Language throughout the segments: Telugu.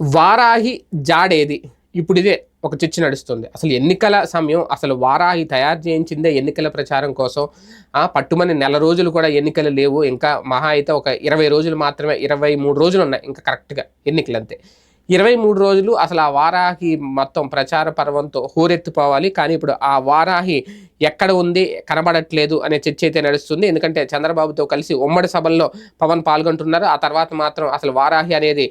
వారాహి జాడేది. ఇప్పుడు ఇదే ఒక చర్చ నడుస్తుంది. అసలు ఎన్నికల సమయం అసలు వారాహి తయారు చేయించిందే ఎన్నికల ప్రచారం కోసం. ఆ పట్టుమని నెల రోజులు కూడా ఎన్నికలు లేవు. ఇంకా మహా అయితే ఒక ఇరవై రోజులు మాత్రమే ఇరవై మూడు రోజులు ఉన్నాయి. ఇంకా కరెక్ట్గా ఎన్నికలు అంతే ఇరవై మూడు రోజులు అసలు ఆ వారాహి మొత్తం ప్రచార పర్వంతో హోరెత్తిపోవాలి. కానీ ఇప్పుడు ఆ వారాహి ఎక్కడ ఉంది కనబడట్లేదు అనే చర్చ అయితే నడుస్తుంది. ఎందుకంటే చంద్రబాబుతో కలిసి ఉమ్మడి సభల్లో పవన్ పాల్గొంటున్నారు. ఆ తర్వాత మాత్రం అసలు వారాహి అనేది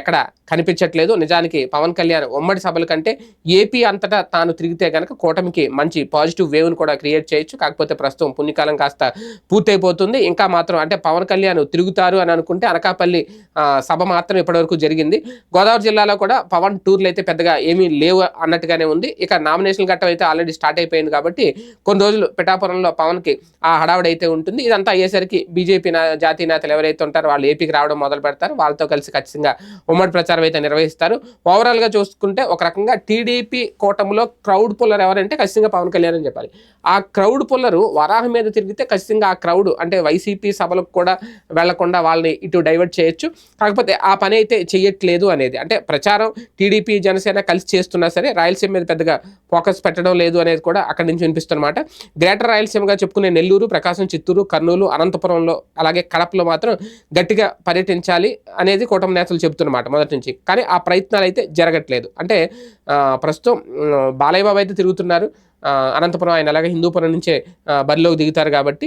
ఎక్కడ కనిపించట్లేదు. నిజానికి పవన్ కళ్యాణ్ ఉమ్మడి సభల కంటే ఏపీ అంతటా తాను తిరిగితే కనుక కూటమికి మంచి పాజిటివ్ వేవ్ను కూడా క్రియేట్ చేయొచ్చు. కాకపోతే ప్రస్తుతం పుణ్యకాలం కాస్త పూర్తయిపోతుంది. ఇంకా మాత్రం అంటే పవన్ కళ్యాణ్ తిరుగుతారు అని అనుకుంటే అనకాపల్లి సభ మాత్రం ఇప్పటివరకు జరిగింది. గోదావరి జిల్లాలో కూడా పవన్ టూర్లు అయితే పెద్దగా ఏమీ లేవు అన్నట్టుగానే ఉంది. ఇక నామినేషన్ ఘట్టం అయితే ఆల్రెడీ స్టార్ట్ అయిపోయింది కాబట్టి కొన్ని రోజులు పిఠాపురంలో పవన్కి ఆ హడావుడి అయితే ఉంటుంది. ఇదంతా అయ్యేసరికి బీజేపీ నా జాతీయ నేతలు ఎవరైతే ఉంటారో వాళ్ళు ఏపీకి రావడం మొదలు పెడతారు. వాళ్ళతో కలిసి ఖచ్చితంగా ఉమ్మడి ప్రచారం అయితే నిర్వహిస్తారు. ఓవరాల్గా చూసుకుంటే ఒక రకంగా టీడీపీ కూటమిలో క్రౌడ్ పుల్లర్ ఎవరంటే ఖచ్చితంగా పవన్ కళ్యాణ్ అని చెప్పాలి. ఆ క్రౌడ్ పుల్లరు వరాహం మీద తిరిగితే ఖచ్చితంగా ఆ క్రౌడ్ అంటే వైసీపీ సభలకు కూడా వెళ్ళకుండా వాళ్ళని ఇటు డైవర్ట్ చేయొచ్చు. కాకపోతే ఆ పని అయితే చేయట్లేదు అనేది అంటే ప్రచారం టీడీపీ జనసేన కలిసి చేస్తున్నా సరే రాయలసీమ మీద పెద్దగా ఫోకస్ పెట్టడం లేదు అనేది కూడా అక్కడి నుంచి వినిపిస్తున్నమాట గ్రేటర్ రాయలసీమగా చెప్పుకునే నెల్లూరు ప్రకాశం చిత్తూరు కర్నూలు అనంతపురంలో అలాగే కడపలో మాత్రం గట్టిగా పర్యటించాలి అనేది కూటమి నేతలు చెబుతున్నమాట మొదటి నుంచి. కానీ ఆ ప్రయత్నాలు అయితే జరగట్లేదు. అంటే ప్రస్తుతం బాలయ్యబాబు బాలయ్య బాబు అయితే తిరుగుతున్నారు. అనంతపురం ఆయన అలాగే హిందూపురం నుంచే బరిలోకి దిగుతారు కాబట్టి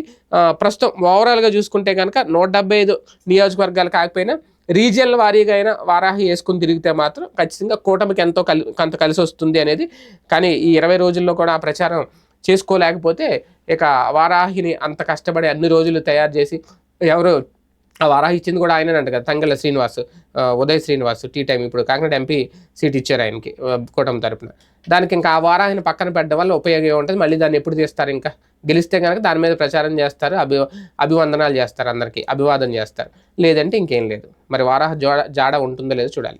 ప్రస్తుతం ఓవరాల్గా చూసుకుంటే కనుక నూట డెబ్బై ఐదు నియోజకవర్గాలు కాకపోయినా రీజియన్ వారీగా అయినా వారాహి వేసుకుని తిరిగితే మాత్రం ఖచ్చితంగా కూటమికి ఎంతో కలి కొంత కలిసి వస్తుంది అనేది. కానీ ఈ ఇరవై రోజుల్లో కూడా ఆ ప్రచారం చేసుకోలేకపోతే ఇక వారాహిని అంత కష్టపడి అన్ని రోజులు తయారు చేసి ఎవరు ఆ వారాహి ఇచ్చింది కూడా ఆయనంట కదా తంగల శ్రీనివాస్ ఉదయ్ శ్రీనివాస్ టీ టైం ఇప్పుడు కాకినాడ ఎంపీ సీట్ ఇచ్చారు ఆయనకి కూటమి తరపున. దానికి ఇంకా ఆ వారాహిని పక్కన పెట్టడం వల్ల ఉపయోగం ఉంటుంది? మళ్ళీ దాన్ని ఎప్పుడు చేస్తారు ఇంకా? గెలిస్తే కనుక దాని మీద ప్రచారం చేస్తారు అభి అభివందనాలు చేస్తారు అందరికీ అభివాదం చేస్తారు. లేదంటే ఇంకేం లేదు. మరి వారాహ జోడ జాడ ఉంటుందో లేదో చూడాలి.